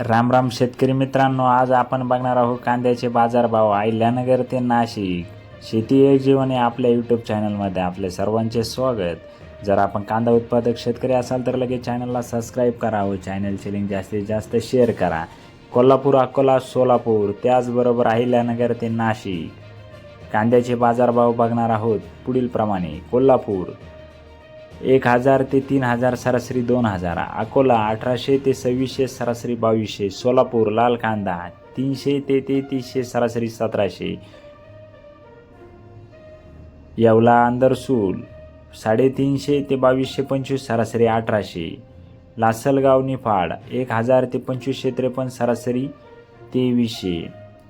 राम राम शेतकरी मित्रांनो आज आपण बघणार आहोत कांद्याचे बाजारभाव. अहिल्यानगर ते नाशिक. शेती एक जीवन या आपल्या यूट्यूब चॅनलमध्ये आपले सर्वांचे स्वागत. जर आपण कांदा उत्पादक शेतकरी असाल तर लगेच चॅनलला सबस्क्राईब करा व चॅनलची लिंक जास्तीत जास्त शेअर करा. कोल्हापूर अकोला सोलापूर त्याचबरोबर अहिल्यानगर ते नाशिक. कांद्याचे बाजारभाव बघणार आहोत पुढीलप्रमाणे. कोल्हापूर एक हजार ते तीन हजार सरासरी दोन हजार. अकोला अठराशे ते सव्वीसशे सरासरी बावीसशे. सोलापूर लाल कांदा तीनशे ते तेहतीसशे सरासरी सतराशे. येवला अंदरसूल साडेतीनशे ते बावीसशे पंचवीस सरासरी अठराशे. लासलगाव निफाड एक हजार ते पंचवीसशे त्रेपन्न सरासरी तेवीसशे.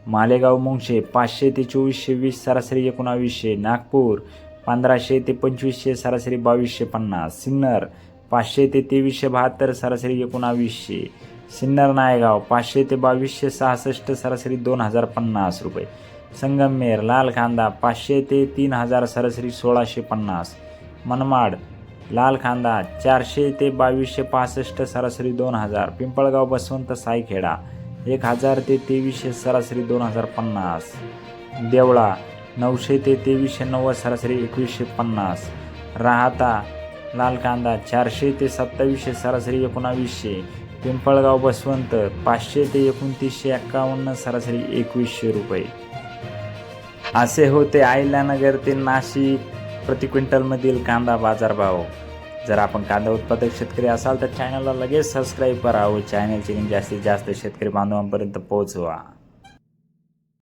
मालेगाव मुंगशे पाचशे ते चोवीसशे वीस सरासरी एकोणावीसशे. नागपूर पंधराशे ते पंचवीसशे सरासरी बावीसशे पन्नास. सिन्नर पाचशे ते तेवीसशे बहात्तर सरासरी एकोणावीसशे. सिन्नर नायगाव पाचशे ते बावीसशे सहासष्ट सरासरी दोन हजार पन्नास रुपये. संगमनेर लाल खांदा पाचशे ते तीन हजार सरासरी सोळाशे पन्नास. मनमाड लाल खांदा चारशे ते बावीसशे पासष्ट सरासरी दोन हजार. पिंपळगाव बसवंत सायखेडा एक हजार ते तेवीसशे सरासरी दोन हजार पन्नास. देवळा नऊशे ते तेवीसशे नव्वद सरासरी एकवीसशे पन्नास. राहता लाल कांदा चारशे ते सत्तावीसशे सरासरी एकोणावीसशे. पिंपळगाव बसवंत पाचशे ते एकोणतीसशे एक्कावन्न सरासरी एकवीसशे रुपये. असे होते आयल्यानगर ते नाशिक प्रति क्विंटलमधील कांदा बाजारभाव. जर आपण कांदा उत्पादक शेतकरी असाल तर चॅनलला लगेच सबस्क्राईब करा व चॅनलची लिंक जास्तीत जास्त शेतकरी बांधवांपर्यंत पोहोचवा.